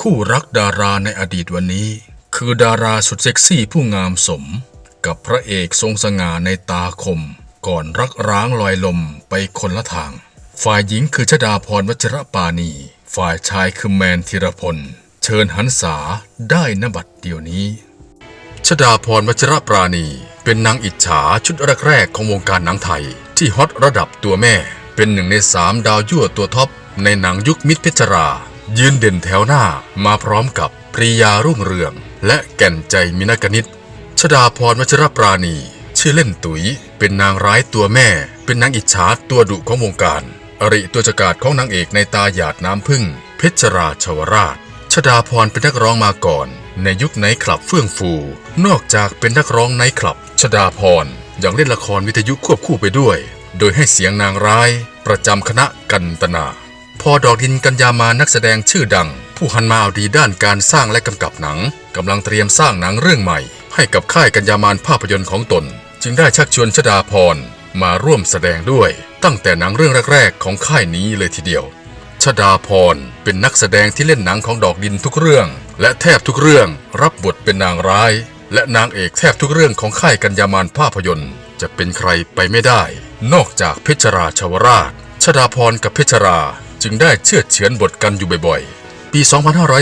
คู่รักดาราในอดีตวันนี้ คือดาราสุดเซ็กซี่ผู้งามสม กับพระเอกทรงสง่าในตาคม ก่อนรักร้างลอยลมไปคนละทาง ฝ่ายหญิงคือชดาพรวัชรปานีฝ่ายชายคือแมนธีรพล เชิญหันษาได้นบัดเดียวนี้ ชดาพรวัชรปราณี เป็นนางอิจฉาชุดแรกๆของวงการหนังไทย ที่ฮอตระดับตัวแม่ เป็นหนึ่งในสามดาวยั่วตัวท็อป ในหนังยุคมิตรเพชรรา ยืนเด่นแถวหน้ามาพร้อมกับปริยารุ่งเรือง และแก่นใจมินกนิษฐ์ชดาพรวัชรปราณี ชื่อเล่นตุ๋ย เป็นนางร้ายตัวแม่ เป็นนางอิจฉาตัวดุของวงการ อริตัวจักาศของนางเอกในตาหยาดน้ำพึ่ง เพชรราชวราชชดาพรเป็นนักร้องมาก่อน ในยุคไนท์คลับเฟื่องฟู นอกจากเป็นนักร้องไนท์คลับชดาพรยังเล่นละครวิทยุควบคู่ไปด้วย โดยให้เสียงนางร้าย ประจำคณะกันตนา พอดอกดินกัญญามานักแสดงชื่อดัง ผู้หันมาเอาดีด้านการสร้างและกำกับหนังกำลังเตรียมสร้างหนังเรื่องใหม่ ให้กับค่ายกัญญามานภาพยนตร์ของตน จึงได้ชักชวนชดาพรมาร่วมแสดงด้วย ตั้งแต่หนังเรื่องแรก ๆ ของค่ายนี้เลยทีเดียวชดาพรเป็นนักแสดงที่เล่นหนังของดอกดินทุกเรื่อง และแทบทุกเรื่องรับบทเป็นนางร้าย และนางเอกแทบทุกเรื่องของค่ายกัญญามานภาพยนตร์ จะเป็นใครไปไม่ได้ นอกจากเพชรราชวราชชดาพรกับเพชรรา จึงได้เชื่อเฉือนบทกันอยู่บ่อยๆ ปี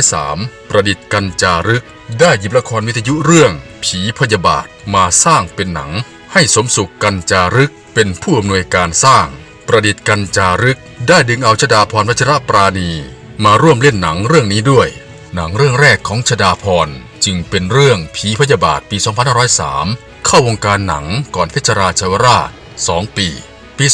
2503 ประดิษฐ์กันจารึก ได้หยิบละครวิทยุเรื่อง ผีพยาบาทมาสร้างเป็นหนัง ให้สมสุขกันจารึกเป็นผู้อำนวยการสร้าง ประดิษฐ์กันจารึก ได้ดึงเอาชดาพรวัชรปราณี มาร่วมเล่นหนังเรื่องนี้ด้วย หนังเรื่องแรกของชดาพรจึงเป็นเรื่องผีพยาบาทปี 2503 เข้าวงการหนังก่อนเพชรราชวราช 2 ปี ปี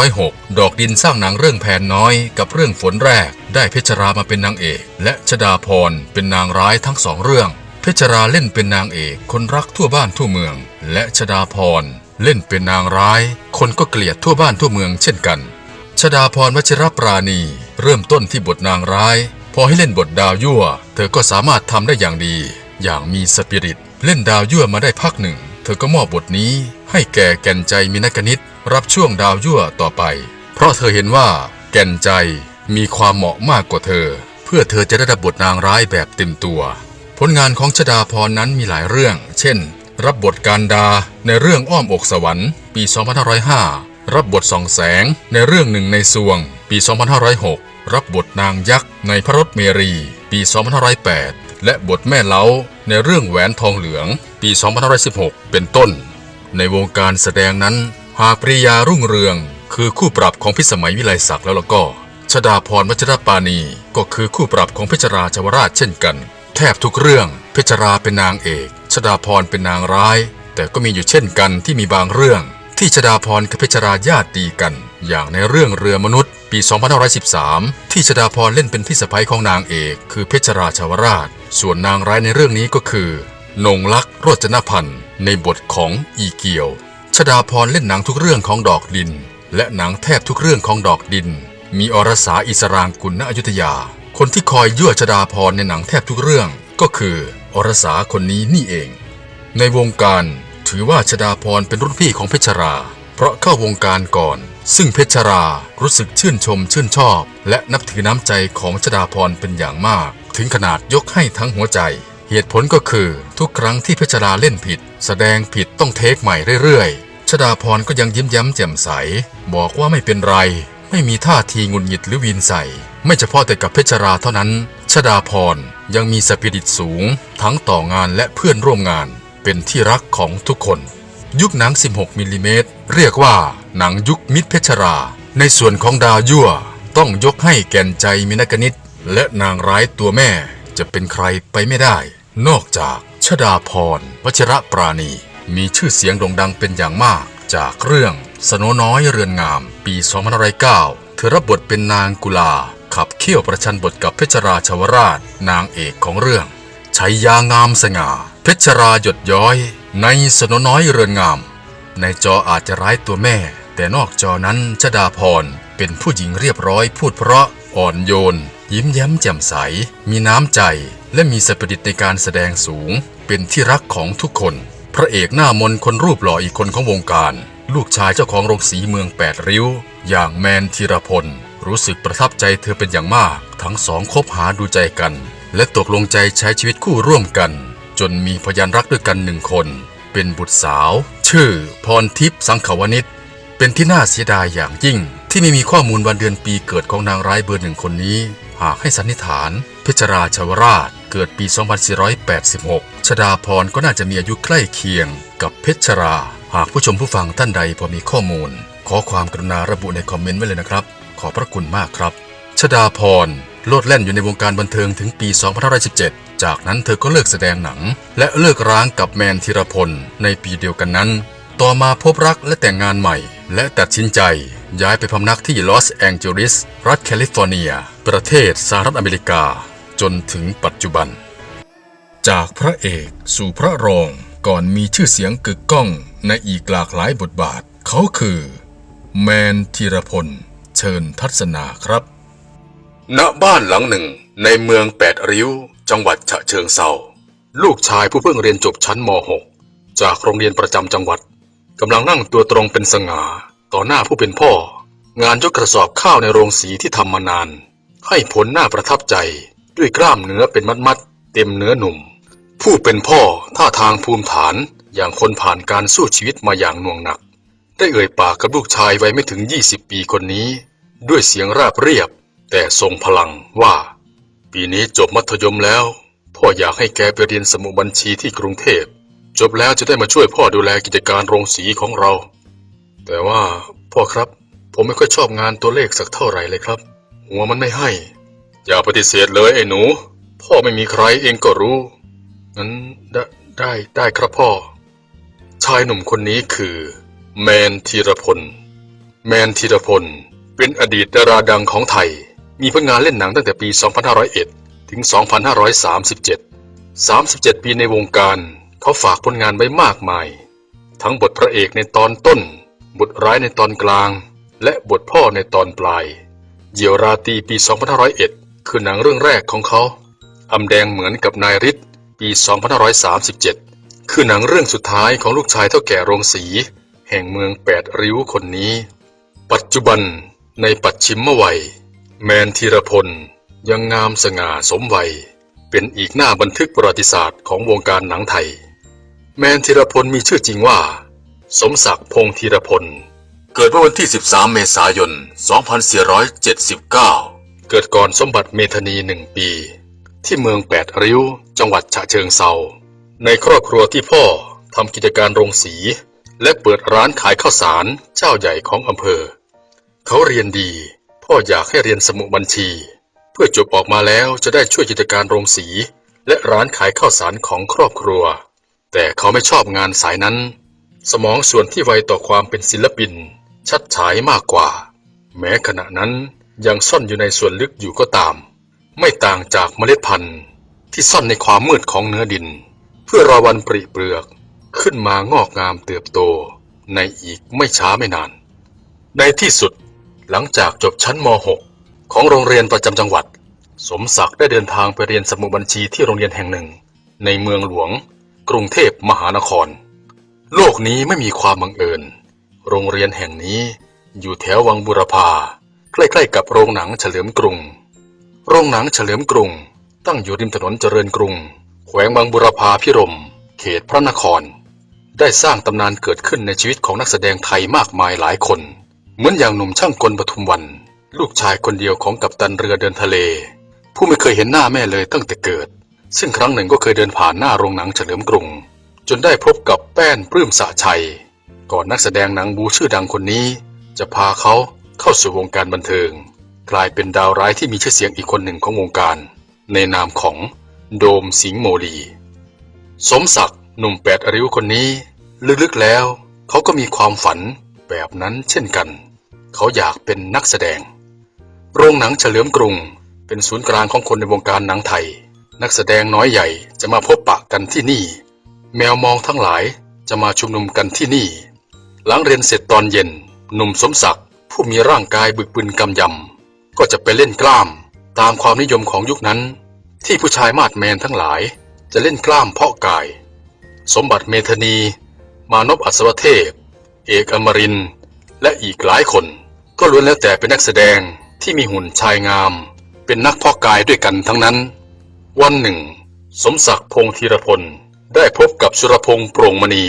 2506 ดอกดินสร้างหนังเรื่องแผนน้อยกับเรื่องฝนแรก ได้เพชรรามาเป็นนางเอก และชดาพรเป็นนางร้ายทั้งสองเรื่อง เพชรราเล่นเป็นนางเอกคนรักทั่วบ้านทั่วเมือง และชดาพรเล่นเป็นนางร้าย คนก็เกลียดทั่วบ้านทั่วเมืองเช่นกัน ชดาพรวชิรปราณี เริ่มต้นที่บทนางร้าย พอให้เล่นบทดาวยั่ว เธอก็สามารถทำได้อย่างดี อย่างมีสปิริต เล่นดาวยั่วมาได้พักหนึ่ง เธอก็มอบบทนี้ให้แก่แก่นใจมินกนิษฐ์ รับช่วงดาวยั่วต่อไป เพราะเธอเห็นว่า แก่นใจมีความเหมาะมากกว่าเธอ เพื่อเธอจะได้รับบทนางร้ายแบบเต็มตัว ผลงานของชดาพรนั้นมีหลายเรื่อง เช่น รับบทการดาในเรื่องอ้อมอกสวรรค์ ปี 2505 รับบทสองแสงในเรื่องหนึ่งในสวง ปี 2506 รับบทนางยักษ์ในพระรถเมรี ปี 2508 และบทแม่เล้าในเรื่องแหวนทองเหลือง ปี 2516 เป็นต้น ในวงการแสดงนั้น หากปริยารุ่งเรือง คือคู่ปรับของพิสมัยวิไลศักดิ์แล้วล่ะก็ชดาพรวัชรปานีก็คือคู่ปรับของเพชรราชวราชเช่นกัน แทบทุกเรื่องเพชรราเป็นนางเอกชดาพรเป็นนางร้าย แต่ก็มีอยู่เช่นกันที่มีบางเรื่อง ที่ชดาพรกับเพชรราญาติดีกัน อย่างในเรื่องเรือมนุษย์ปี 2513 ที่ชดาพรเล่นเป็นพี่สะใภ้ของนางเอกคือเพชรราชวราช ส่วนนางร้ายในเรื่องนี้ก็คือ นงลักษ์โรจนพันธ์ในบทของอีเกียว ชดาพรเล่นหนังทุกเรื่องของดอกดิน และหนังแทบทุกเรื่องของดอกดิน มีอรสาอิสรางกุลณอยุธยา คนที่คอยยั่วชดาพรในหนังแทบทุกเรื่องก็คืออรสาคนนี้นี่เอง ในวงการถือว่าชดาพรเป็นรุ่นพี่ของเพชรรา เพราะเข้าวงการก่อน ซึ่งเพชรรารู้สึกชื่นชมชื่นชอบ และนับถือน้ำใจของชดาพรเป็นอย่างมาก ถึงขนาดยกให้ทั้งหัวใจเหตุผลก็คือทุกครั้งที่เพชรราเล่นผิด แสดงผิดต้องเทคใหม่เรื่อยๆ ชดาพรก็ยังยิ้มแย้มแจ่มใส บอกว่าไม่เป็นไร ไม่มีท่าทีงุนหงิดหรือวีนใส่ ไม่เฉพาะแต่กับเพชรราเท่านั้น ชดาพรยังมีสปิริตสูง ทั้งต่องานและเพื่อนร่วมงาน เป็นที่รักของทุกคน ยุคหนัง 16มิลลิเมตรเรียกว่าหนังยุคมิตรเพชรรา ในส่วนของดาวยั่ว ต้องยกให้แก่นใจมินกนิษฐ์และนางร้ายตัวแม่จะเป็นใครไปไม่ได้ นอกจากชดาพรวชระปราณี มีชื่อเสียงโด่งดังเป็นอย่างมาก จากเรื่องสนน้อยเรือนงาม ปี2509เธอรับบทเป็นนางกุลา ขับเคี่ยวประชันบทกับเพชรราชวราช นางเอกของเรื่องชัยยางามสง่า เพชรราหยดย้อย ในสนน้อยเรือนงาม ในจออาจจะร้ายตัวแม่ แต่นอกจอนั้นชดาพรเป็นผู้หญิงเรียบร้อยพูดเพราะอ่อนโยน ยิ้มแย้มแจ่มใส มีน้ำใจ และมีสปิริตในการแสดงสูง เป็นที่รักของทุกคน พระเอกหน้ามนคนรูปหล่ออีกคนของวงการ ลูกชายเจ้าของโรงสีเมืองแปดริ้ว อย่างแมนธีรพล รู้สึกประทับใจเธอเป็นอย่างมาก ทั้งสองคบหาดูใจกัน และตกลงใจใช้ชีวิตคู่ร่วมกัน จนมีพยานรักด้วยกันหนึ่งคน เป็นบุตรสาว ชื่อ พรทิพย์สังขวนิชเป็นที่น่าเสียดายอย่างยิ่ง ที่ไม่มีข้อมูลวันเดือนปีเกิดของนางร้ายเบอร์หนึ่งคนนี้ หากให้สันนิษฐาน เพชรราชวราชเกิดปี 2486 ชดาพรก็น่าจะมีอายุใกล้เคียงกับเพชรรา หากผู้ชมผู้ฟังท่านใดพอมีข้อมูล ขอความกรุณาระบุในคอมเมนต์ไว้เลยนะครับ ขอบพระคุณมากครับ ชดาพรโลดแล่นอยู่ในวงการบันเทิงถึงปี 2517 จากนั้นเธอก็เลิกแสดงหนัง และเลิกร้างกับแมนธีรพลในปีเดียวกันนั้น ต่อมาพบรักและแต่งงานใหม่ และตัดสินใจย้ายไปพำนักที่ลอสแองเจลิส รัฐแคลิฟอร์เนีย ประเทศสหรัฐอเมริกาจนถึงปัจจุบัน จากพระเอกสู่พระรองก่อนมีชื่อเสียงกึกก้องในอีกหลากหลายบทบาท เขาคือ แมนธีรพล เชิญทัศนาครับ ณบ้านหลังหนึ่งในเมืองแปดริ้ว จังหวัดฉะเชิงเซาลูกชายผู้เพิ่งเรียนจบชั้นม .6 จากโรงเรียนประจำจังหวัดกำลังนั่งตัวตรงเป็นสง่าต่อหน้าผู้เป็นพ่อ งานยกกระสอบข้าวในโรงสีที่ทำมานาน ให้ผลน่าประทับใจด้วยกล้ามเนื้อเป็นมัดๆเต็มเนื้อหนุ่ม ผู้เป็นพ่อท่าทางภูมิฐานอย่างคนผ่านการสู้ชีวิตมาอย่างหน่วงหนัก ได้เอ่ยปากกับลูกชายวัยไม่ถึง 20 ปีคนนี้ ด้วยเสียงราบเรียบ แต่ทรงพลังว่า ปีนี้จบมัธยมแล้ว พ่ออยากให้แกไปเรียนสมุบัญชีที่กรุงเทพจบแล้วจะได้มาช่วยพ่อดูแลกิจการโรงสีของเรา แต่ว่าพ่อครับ ผมไม่ค่อยชอบงานตัวเลขสักเท่าไหร่เลยครับ หัวมันไม่ให้ อย่าปฏิเสธเลยไอ้หนู พ่อไม่มีใครเองก็รู้งั้นได้ได้ได้ครับพ่อ ชายหนุ่มคนนี้คือ แมนธีรพล แมนธีรพล เป็นอดีตดาราดังของไทย มีผลงานเล่นหนังตั้งแต่ปี 2501 ถึง 2537 37 ปีในวงการ เขาฝากผลงานไว้มากมาย ทั้งบทพระเอกในตอนต้น บทร้ายในตอนกลาง และบทพ่อในตอนปลาย เหยี่ยวราตีปี 2501 คือหนังเรื่องแรกของเขา อำแดงเหมือนกับนายฤทธิ์ปี 2537 คือหนังเรื่องสุดท้ายของลูกชายเท่าแก่โรงสี แห่งเมืองแปดริ้วคนนี้ ปัจจุบันในปัจฉิมวัย แมนธีรพล ยังงามสง่าสมวัย เป็นอีกหน้าบันทึกประวัติศาสตร์ของวงการหนังไทย แมนธีรพลมีชื่อจริงว่า สมศักดิ์พงษ์ธีรพล เกิดเมื่อวันที่ 13 เมษายน 2479 เกิดก่อนสมบัติเมธานีหนึ่งปี ที่เมืองแปดริ้ว จังหวัดฉะเชิงเซา ในครอบครัวที่พ่อทำกิจการโรงสี และเปิดร้านขายข้าวสารเจ้าใหญ่ของอำเภอ เขาเรียนดี พ่ออยากให้เรียนสมุบัญชี เพื่อจบออกมาแล้วจะได้ช่วยกิจการโรงสี และร้านขายข้าวสารของครอบครัว แต่เขาไม่ชอบงานสายนั้น สมองส่วนที่ไวต่อความเป็นศิลปิน ชัดฉายมากกว่า แม้ขณะนั้นยังซ่อนอยู่ในส่วนลึกอยู่ก็ตาม ไม่ต่างจากเมล็ดพันธุ์ที่ซ่อนในความมืดของเนื้อดิน เพื่อรอวันปริเปลือกขึ้นมางอกงามเติบโตในอีกไม่ช้าไม่นาน ในที่สุดหลังจากจบชั้นม .6 ของโรงเรียนประจำจังหวัด สมศักดิ์ได้เดินทางไปเรียนสมุดบัญชีที่โรงเรียนแห่งหนึ่ง ในเมืองหลวง กรุงเทพมหานคร โลกนี้ไม่มีความบังเอิญ โรงเรียนแห่งนี้อยู่แถววังบุรพาใกล้ๆกับโรงหนังเฉลิมกรุง โรงหนังเฉลิมกรุง ตั้งอยู่ริมถนนเจริญกรุง แขวงบางบุรพาพิรม เขตพระนคร ได้สร้างตำนานเกิดขึ้นในชีวิตของนักแสดงไทยมากมายหลายคน เหมือนอย่างหนุ่มช่างกลปทุมวัน ลูกชายคนเดียวของกัปตันเรือเดินทะเล ผู้ไม่เคยเห็นหน้าแม่เลยตั้งแต่เกิด ซึ่งครั้งหนึ่งก็เคยเดินผ่านหน้าโรงหนังเฉลิมกรุง จนได้พบกับแป้นปลื้มสะชัย ก่อนนักแสดงหนังบูชื่อดังคนนี้ จะพาเขาเข้าสู่วงการบันเทิง กลายเป็นดาวร้ายที่มีชื่อเสียงอีกคนหนึ่งของวงการ ในนามของโดมสิงห์โมลี สมศักดิ์หนุ่มแปดอริ้วคนนี้ ลึกๆแล้ว เขาก็มีความฝันแบบนั้นเช่นกัน เขาอยากเป็นนักแสดง โรงหนังเฉลิมกรุง เป็นศูนย์กลางของคนในวงการหนังไทย นักแสดงน้อยใหญ่จะมาพบปะกันที่นี่ แมวมองทั้งหลายจะมาชุมนุมกันที่นี่ หลังเรียนเสร็จตอนเย็น หนุ่มสมศักดิ์ผู้มีร่างกายบึกบึนกำยำ ก็จะไปเล่นกล้าม ตามความนิยมของยุคนั้น ที่ผู้ชายมาดแมนทั้งหลาย จะเล่นกล้ามเพาะกาย สมบัติเมธานี มานพอัศวเทพ เอกอมริน และอีกหลายคน ก็ล้วนแล้วแต่เป็นนักแสดงที่มีหุ่นชายงาม เป็นนักเพาะกายด้วยกันทั้งนั้น วันหนึ่ง สมศักดิ์พงษ์ธีรพลได้พบกับสุรพงษ์โปร่งมณี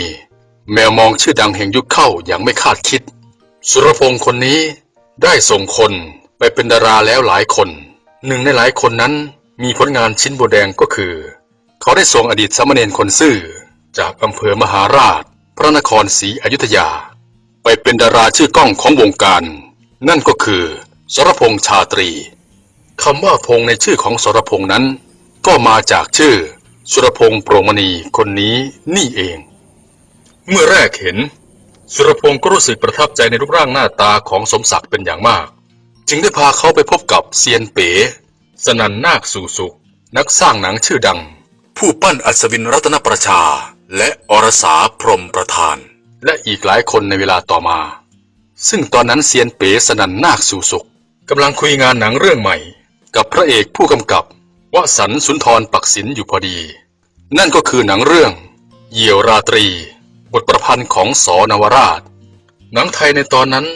แมวมองชื่อดังแห่งยุคเข้าอย่างไม่คาดคิด สุรพงษ์คนนี้ได้ส่งคนไปเป็นดาราแล้วหลายคน หนึ่งในหลายคนนั้นมีผลงานชิ้นโบแดงก็คือ เขาได้ส่งอดีตสามเณรคนซื่อ จากอำเภอมหาราช พระนครศรีอยุธยา ไปเป็นดาราชื่อกล้องของวงการ นั่นก็คือสรพงษ์ชาตรีคำว่าพงษ์ในชื่อของสรพงษ์นั้น ก็มาจากชื่อ สุรพงษ์โปร่งมณีคนนี้นี่เอง เมื่อแรกเห็น สุรพงศ์ก็รู้สึกประทับใจในรูปร่างหน้าตาของสมศักดิ์เป็นอย่างมาก จึงได้พาเขาไปพบกับเซียนเป๋ สนันนาคสู่สุข นักสร้างหนังชื่อดัง ผู้ปั้นอัศวินรัตนประชา และอรสาพรมประธาน และอีกหลายคนในเวลาต่อมา ซึ่งตอนนั้นเซียนเป๋สนันนาคสู่สุขกำลังคุยงานหนังเรื่องใหม่ กับพระเอกผู้กำกับวสันสุนทรปักศิลอยู่พอดี นั่นก็คือหนังเรื่อง เหยี่ยวราตรี บทประพันธ์ของสอนวราช หนังไทยในตอนนั้น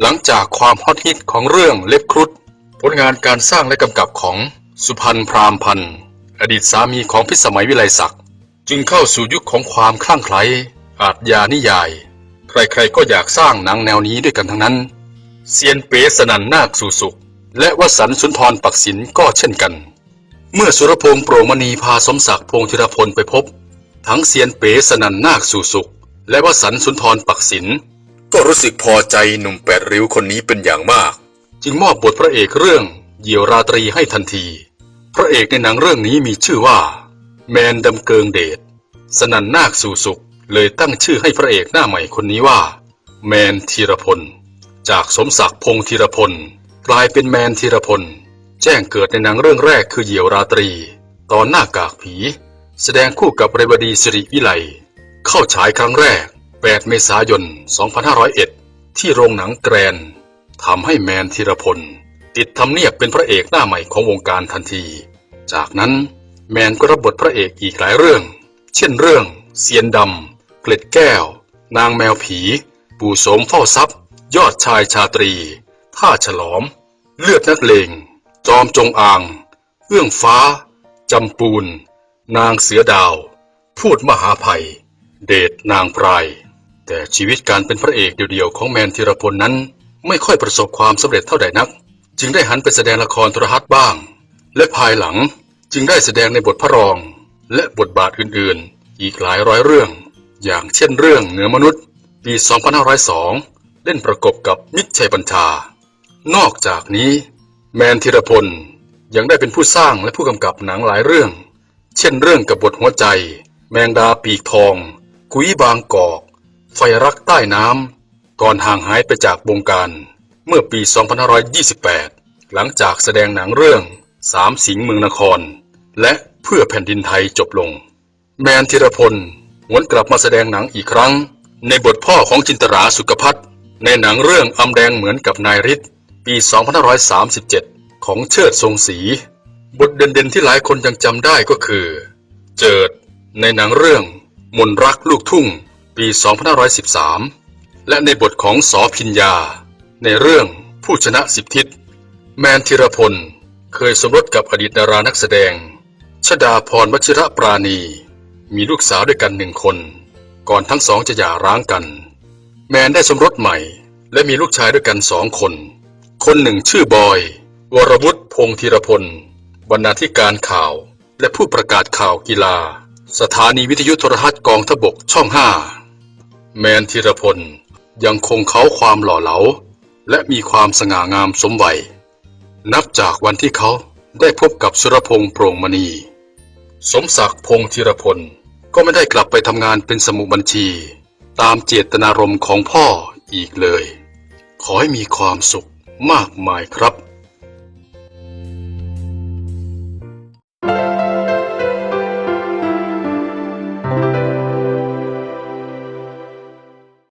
หลังจากความฮอตฮิตของเรื่องเล็บครุฑผลงานการสร้างและกำกับของสุพันธ์พรามพันธ์อดีตสามีของพิสมัยวิไลศักดิ์จึงเข้าสู่ยุคของความคลั่งไคล้อาจยานิยาย ใครๆก็อยากสร้างหนังแนวนี้ด้วยกันทั้งนั้น เซียนเป๋สนันนาคสู่สุข และวสันสุนทรปักศิลก็เช่นกัน เมื่อสุรพงษ์โปรงมณีพาสมศักดิ์พงษ์ธีรพลไปพบ ทั้งเซียนเป๋สนันนาคสู่สุข และวสันต์สุนทรปักศิลก็รู้สึกพอใจหนุ่มแปดริ้วคนนี้เป็นอย่างมาก จึงมอบบทพระเอกเรื่องเหยี่ยวราตรีให้ทันที พระเอกในหนังเรื่องนี้มีชื่อว่า แมนดำเกิงเดชสนันนาคสู่สุขเลยตั้งชื่อให้พระเอกหน้าใหม่คนนี้ว่า แมนธีรพล จากสมศักดิ์พงษ์ธีรพลกลายเป็นแมนธีรพล แจ้งเกิดในหนังเรื่องแรกคือเหยี่ยวราตรี ตอนหน้ากากผี แสดงคู่กับเรวดีสิริวิไล เข้าฉายครั้งแรก 8 เมษายน 2501 ที่โรงหนังแกรนทำให้แมนธีรพล ติดทำเนียบเป็นพระเอกหน้าใหม่ของวงการทันที จากนั้นแมนก็รับบทพระเอกอีกหลายเรื่อง เช่นเรื่อง เสียนดำ เกล็ดแก้ว นางแมวผี ปู่โสมเฝ้าทรัพย์ ยอดชายชาตรี ท่าฉลอม เลือดนักเลง จอมจงอาง เอื้องฟ้า จำปูน นางเสือดาว พูดมหาภัย เดชนางพราย แต่ชีวิตการเป็นพระเอกเดี่ยวๆของแมนธีรพลนั้น ไม่ค่อยประสบความสำเร็จเท่าใดนัก จึงได้หันไปแสดงละครโทรทัศน์บ้าง และภายหลังจึงได้แสดงในบทพระรอง และบทบาทอื่นๆ อีกหลายร้อยเรื่อง อย่างเช่นเรื่องเหนือมนุษย์ ปี 2502 เล่นประกบกับมิตรชัยบัญชา นอกจากนี้ แมนธีรพลยังได้เป็นผู้สร้างและผู้กำกับหนังหลายเรื่อง เช่นเรื่องกับบทหัวใจ แมงดาปีกทอง กุยบางกอก ไฟรักใต้น้ำก่อนห่างหายไปจากวงการ เมื่อปี 2528 หลังจากแสดงหนังเรื่องสามสิงห์เมืองนคร และเพื่อแผ่นดินไทยจบลง แมนธีรพลหวนกลับมาแสดงหนังอีกครั้ง ในบทพ่อของจินตราสุขพัฒน์ในหนังเรื่องอำแดงเหมือนกับนายฤทธิ์ปี 2537 ของเชิดทรงศรีบทเด่นๆที่หลายคนยังจำได้ก็คือ เจิดในหนังเรื่อง มนรักลูกทุ่ง ปี 2513 และในบทของสอพิญญา ในเรื่องผู้ชนะสิบทิศ แมนธีรพล เคยสมรสกับอดีตดารานักแสดง ชดาพรวชิระปราณี มีลูกสาวด้วยกันหนึ่งคน ก่อนทั้งสองจะหย่าร้างกัน แมนได้สมรสใหม่ และมีลูกชายด้วยกันสองคน คนหนึ่งชื่อบอย วรวุฒิพงธีรพล บรรณาธิการข่าว และผู้ประกาศข่าวกีฬา สถานีวิทยุโทรทัศน์กองทบกช่องห้าแมนธีรพลยังคงเขาความหล่อเหลา และมีความสง่างามสมวัย นับจากวันที่เขาได้พบกับสุรพงษ์โปร่งมณี สมศักดิ์พงษ์ธีรพลก็ไม่ได้กลับไปทำงานเป็นสมุบัญชี ตามเจตนารมณ์ของพ่ออีกเลย ขอให้มีความสุขมากมายครับ